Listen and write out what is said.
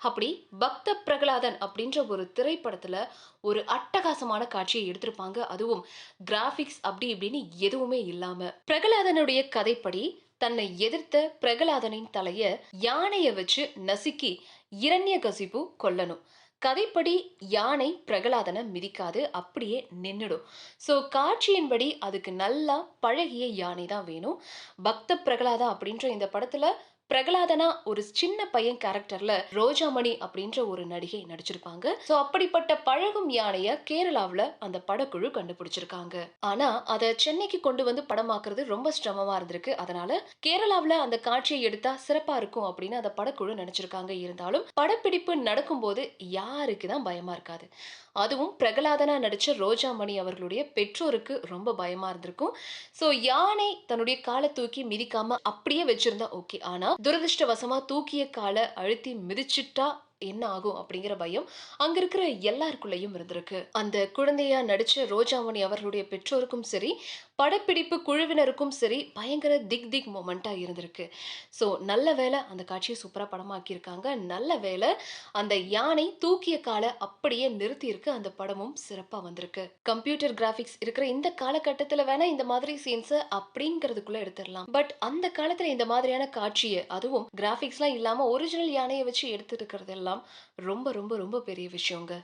அப்படி பக்த பிரகலாதன் அப்படின்ற ஒரு திரைப்படத்துல ஒரு அட்டகாசமான காட்சியை எடுத்திருப்பாங்க. அதுவும் கிராபிக்ஸ் அப்படி இப்படின்னு எதுவுமே இல்லாம. பிரகலாதனுடைய கதைப்படி தன்னை எதிர்த்த பிரகலாதனின் தலைய யானைய வச்சு நசுக்கி இரண்ய கசிப்பு கொல்லணும். கதைப்படி யானை பிரகலாதனை மிதிக்காது அப்படியே நின்றுடும் ஸோ காட்சியின்படி அதுக்கு நல்லா பழகிய யானை தான் வேணும். பக்த பிரகலாதா அப்படின்ற இந்த படத்துல பிரகலாதனா ஒரு சின்ன பையன் கேரக்டர்ல ரோஜாமணி அப்படின்ற ஒரு நடிகை நடிச்சிருப்பாங்க. சோ அப்படிப்பட்ட பழகும் யானைய கேரளாவில் அந்த படக்குழு கண்டுபிடிச்சிருக்காங்க. ஆனா அத சென்னைக்கு கொண்டு வந்து படமாக்குறது ரொம்ப சிரமமா இருந்திருக்கு. அதனால கேரளாவில் அந்த காட்சியை எடுத்தா சிறப்பா இருக்கும் அப்படின்னு அந்த படக்குழு நினைச்சிருக்காங்க. இருந்தாலும் படப்பிடிப்பு நடக்கும்போது யாருக்கு தான் பயமா இருக்காது. அதுவும் பிரகலாதனா நடிச்ச ரோஜாமணி அவர்களுடைய பெற்றோருக்கு ரொம்ப பயமா இருந்திருக்கும். சோ யானை தன்னுடைய காலை தூக்கி மிதிக்காம அப்படியே வச்சிருந்தா ஓகே ஆனா துரதிருஷ்டவசமா தூக்கிய காலை அழுத்தி மிதிச்சிட்டா என்ன ஆகும் அப்படிங்கிற பயம் அங்க இருக்கிற எல்லாருக்குள்ளேயும் இருந்திருக்கு. அந்த குழந்தையா நடிச்ச ரோஜாமணி அவர்களுடைய பெற்றோருக்கும் சரி படப்பிடிப்பு குழுவினருக்கும் சரி பயங்கர திக் திக் மொமெண்டா இருந்திருக்கு. ஸோ நல்ல வேலை அந்த காட்சியை சூப்பரா படமாக்கியிருக்காங்க. நல்ல வேலை அந்த யானை தூக்கிய காலை அப்படியே நிறுத்தி இருக்கு அந்த படமும் சிறப்பா வந்திருக்கு. கம்ப்யூட்டர் கிராஃபிக்ஸ் இருக்கிற இந்த காலகட்டத்தில் வேணா இந்த மாதிரி சீன்ஸை அப்படிங்கிறதுக்குள்ள எடுத்துடலாம். பட் அந்த காலத்துல இந்த மாதிரியான காட்சியை அதுவும் கிராஃபிக்ஸ்லாம் இல்லாம ஒரிஜினல் யானையை வச்சு எடுத்துருக்கிறது எல்லாம் எல்லாம் ரொம்ப ரொம்ப ரொம்ப பெரிய விஷயங்க.